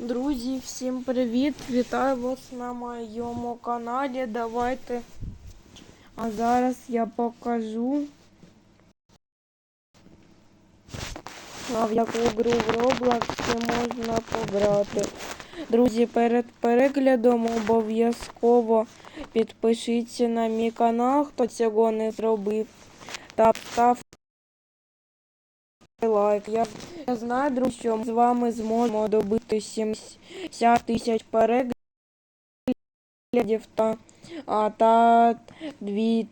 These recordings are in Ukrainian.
Друзі, всім привіт! Вітаю вас на моєму каналі. Давайте. А зараз я покажу. А в яку гру в Roblox можна пограти. Друзі, перед переглядом обов'язково підпишіться на мій канал, хто цього не зробив. Та ставте лайк. Я, я знаю, друзі, що ми з вами зможемо добити 70 тисяч переглядів та, а, та 2,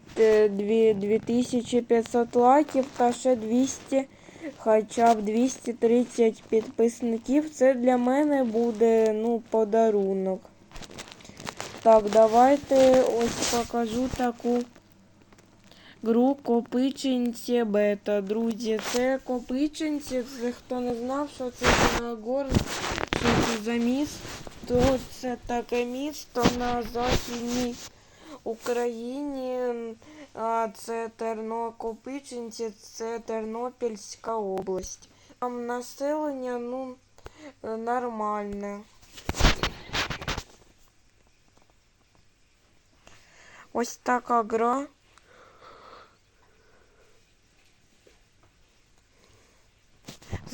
2, 2500 лайків та ще 200, хоча б 230 підписників. Це для мене буде ну, подарунок. Так, давайте ось покажу таку гру Копичинці бета. Друзі, це Копичинці, це хто не знав, що це за город, що це за місто, це таке місто на Західній Україні. А це Тернокопичинці, це Тернопільська область. Там населення, ну, нормальне. Ось така гра.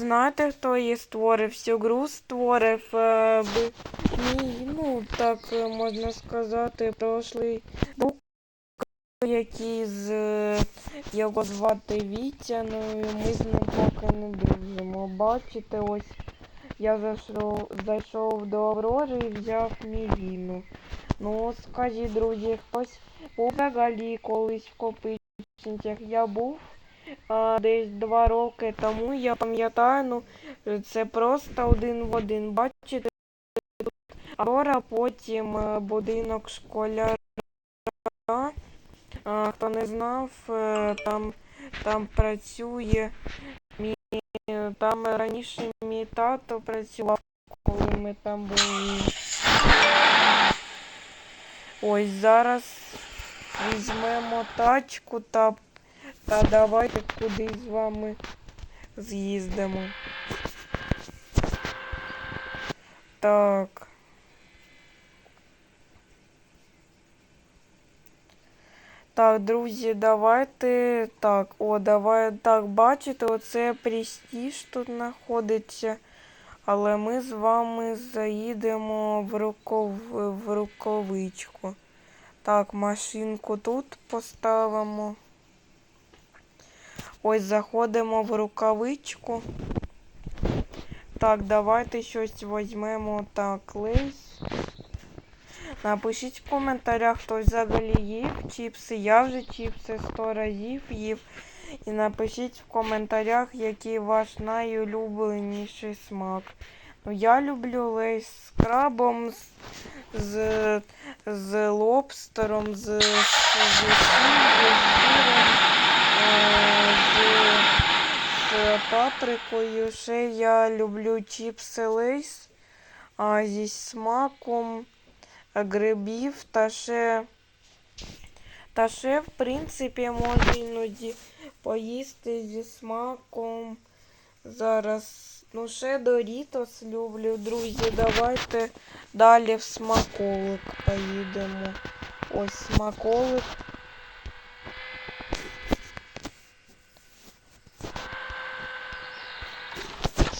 Знаєте, хто її створив? Цю гру створив е, би, мій, ну, так е, можна сказати, прошлий друг, який з е, його звати Вітя, ну і ми з ним поки не дружимо. Бачите, ось я зайшов, зайшов до Аврори і взяв мівіну. Ну, скажіть, друзі, хтось взагалі колись в Копичинцях. Я був десь два роки тому. Я пам'ятаю, ну це просто один в один. Бачите, тут Аврора, потім е, будинок школяра. Хто не знав, е, там, там працює мій, там раніше мій тато працював, коли ми там були. Ось зараз візьмемо тачку та, та давайте кудись з вами з'їздимо. Так. Так, друзі, давайте. Так, о, давай. Так, бачите, оце престиж тут знаходиться. Але ми з вами заїдемо в, руков... в рукавичку. Так, машинку тут поставимо. Ось заходимо в рукавичку. Так, давайте щось візьмемо. Так, лейс. Напишіть в коментарях, хто взагалі їв чіпси. Я вже чіпси 100 разів їв. І напишіть в коментарях, який ваш найулюбленіший смак. Ну, я люблю лейс з крабом, з, з, з лобстером, з, з, з, сіллю, з сиром, е, паприкою. Ще я люблю чіпси лейс а, зі смаком грибів та ще, та ще, в принципі, можна іноді поїсти зі смаком. Зараз, ну, ще Дорітос люблю, друзі. Давайте далі в смаколик поїдемо. Ось смаколик.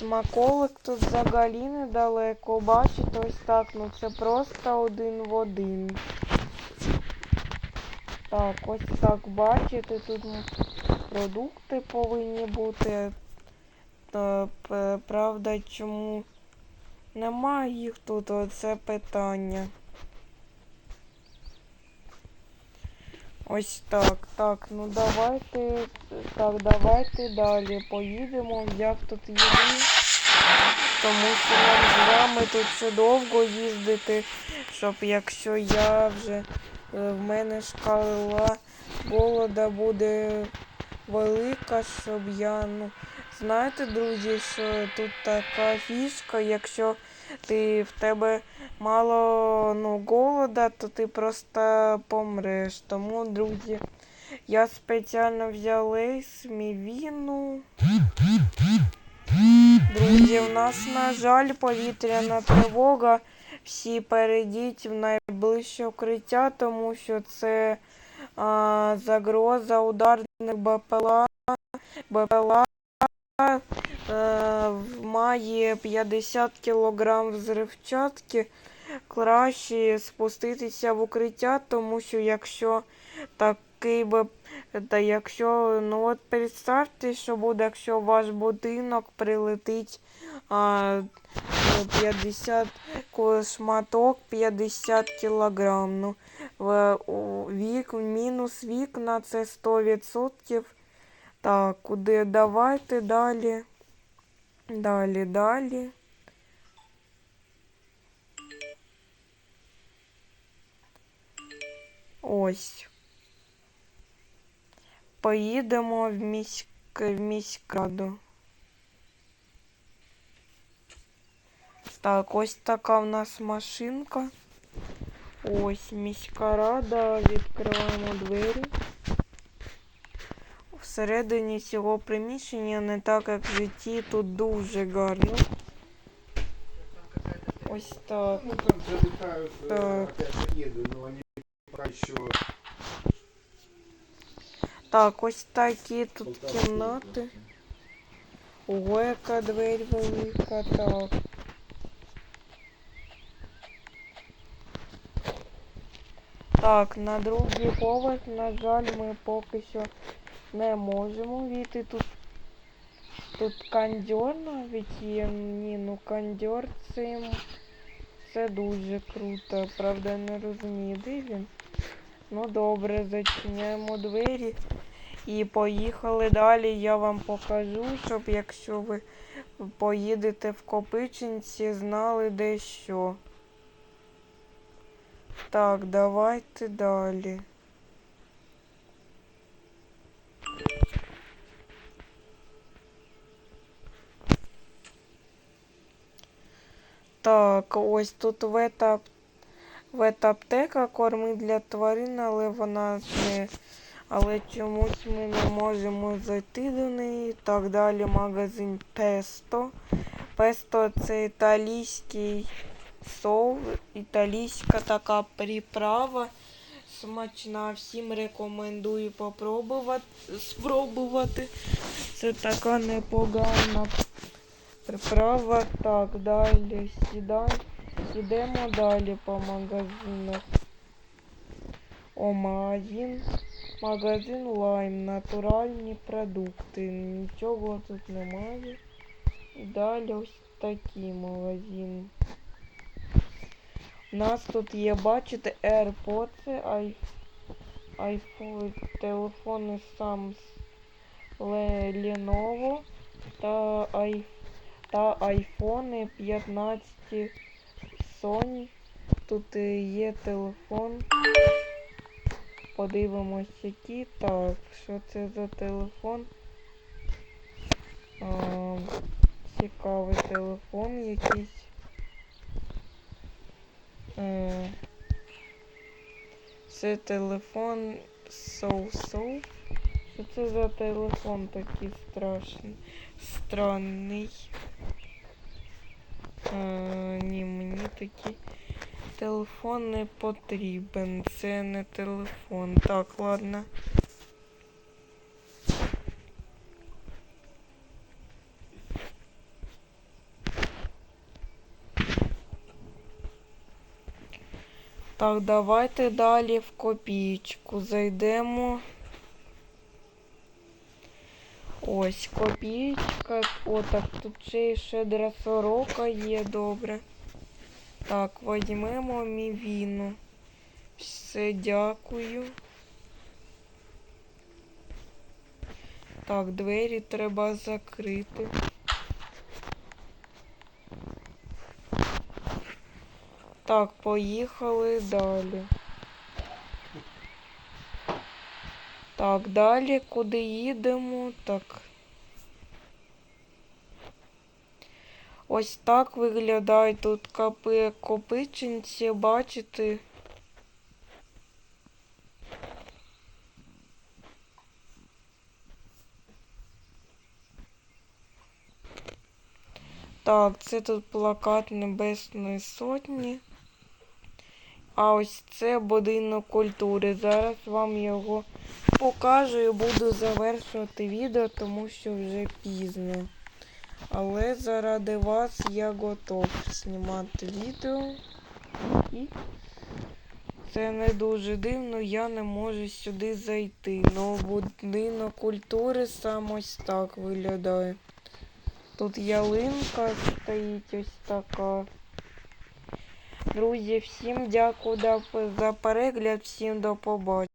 Смаколик тут взагалі недалеко. Бачите, ось так, ну це просто один в один. Так, ось так бачите, тут продукти повинні бути. Та, правда, чому немає їх тут, оце питання. Ось так. Так, ну давайте. Так, давайте далі поїдемо. Взяв тут їду. Тому що нам з вами тут ще довго їздити, щоб якщо я вже е, в мене шкала голода буде велика, щоб я, ну, знаєте, друзі, що тут така фішка, якщо ти в тебе мало ну, голода, то ти просто помреш. Тому, друзі, я спеціально взяв лейс, мівіну. Друзі, в нас, на жаль, повітряна тривога. Всі перейдіть в найближче укриття, тому що це а, загроза ударних БПЛА. БПЛА е, має 50 кг взривчатки. Краще спуститися в укриття, тому що якщо такий би. Та якщо, ну от представте, що буде, якщо ваш будинок прилетить а, 50 ко- шматок 50 кілограм. Ну, в, вік, мінус вікна це 100%. Так, куди давайте далі. Далі, далі. Ось. Поїдемо в міськ... в міськраду. Так, ось така в нас машинка. Ось міська рада. Відкриваємо двері. Всередині цього приміщення не так, як в житті, тут дуже гарно. Ось так. Ну, там залетают э, Так. опять шахеды, но они пока еще Так, ось такі тут кімнати. Ого, яка двері велика, так. Так, на другий поверх, на жаль, ми поки що не можемо війти. Тут тут кондьор навіть є. Ні, ну кондьор цим. Це дуже круто. Правда, не розумію, де він. Ну добре, зачиняємо двері. І поїхали далі. Я вам покажу, щоб якщо ви поїдете в Копичинці, знали де що. Так, давайте далі. Так, ось тут вета, ветаптека, корми для тварин, але вона не. Але чомусь ми не можемо зайти до неї. Так далі магазин Песто. Песто це італійський соус, італійська така приправа. Смачна. Всім рекомендую попробувати, спробувати. Це така непогана приправа. Так, далі сідай. Ідемо далі по магазинах. О, магазин. Магазин Лайм. Натуральні продукти. Нічого тут немає. І далі ось такий магазин. У нас тут є, бачите, AirPods, айфон, телефони Samsung, Lenovo та, ай... та айфони 15 Sony. Тут є телефон. Подивимось, які. Так, що це за телефон? А, цікавий телефон якийсь. Е, Це телефон соу-соу. Що це за телефон такий страшний? Странний. А, ні, мені такий телефон не потрібен. Це не телефон. Так, ладно. Так, давайте далі в копійку зайдемо. Ось копійка. О, так тут ще й шедра сорока є, добре. Так, візьмемо мівіну. Все, дякую. Так, двері треба закрити. Так, поїхали далі. Так, далі куди їдемо? Так. Ось так виглядають тут копи копичинці, бачите? Так, це тут плакат Небесної Сотні. А ось це будинок культури. Зараз вам його покажу і буду завершувати відео, тому що вже пізно. Але заради вас я готов знімати відео. І це не дуже дивно, я не можу сюди зайти. Ну, будинок культури сам ось так виглядає. Тут ялинка стоїть ось така. Друзі, всім дякую за перегляд, всім до побачення.